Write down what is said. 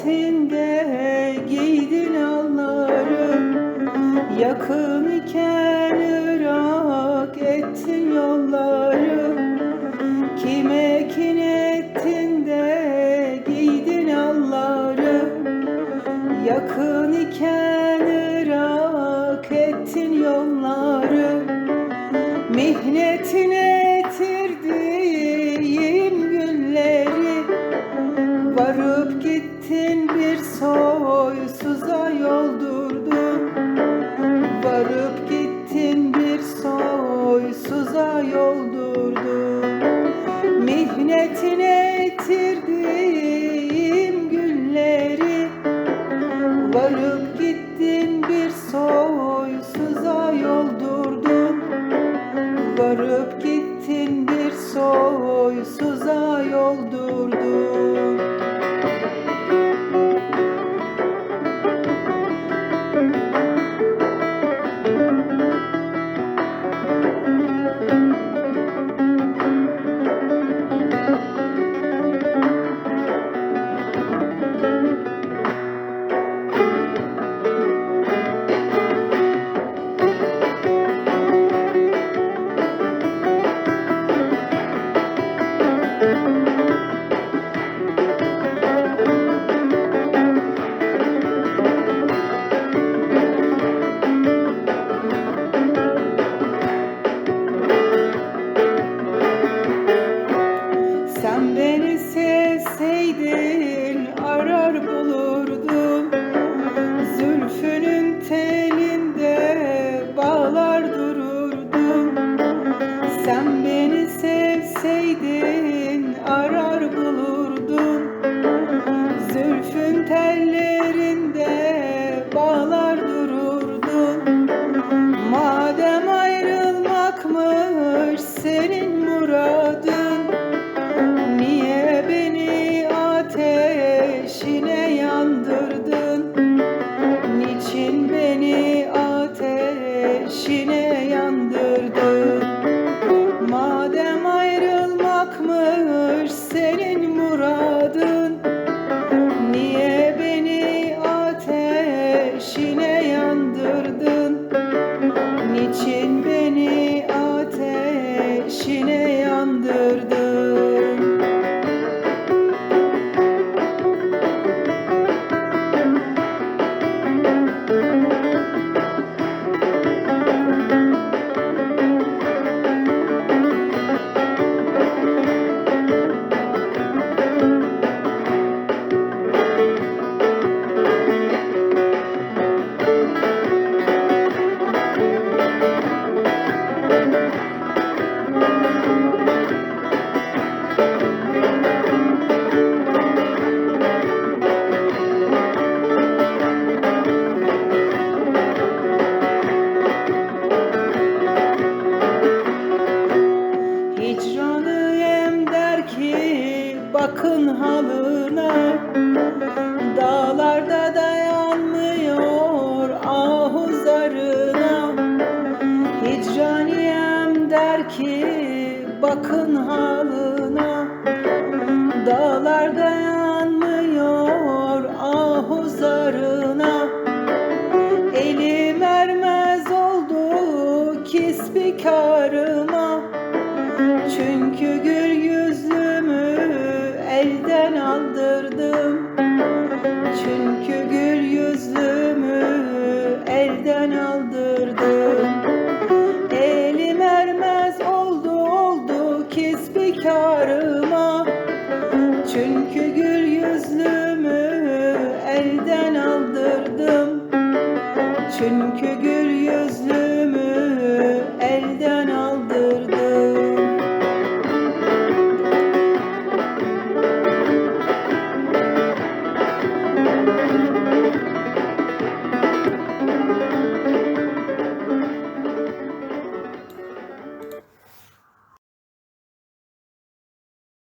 saatinde giydin allarım Yakın iken ırak ettin yollarım Kime kin ettin de giydin allarım Yakın iken ırak ettin yollarım Mihnetine gittin bir soysuza yoldurdun tellerinde bağlar dururdun Madem ayrılmakmış senin muradın Niye beni ateşine yandırdın? Niçin beni ateşine ki bakın halına Dağlarda dayanmıyor ahuzarına Hicraniyem der ki bakın halına. Dağlar dayanmıyor ahuzarına Elim ermez oldu kisbikarıma Çünkü gül Çünkü gül yüzlümü elden aldırdım. Çünkü gül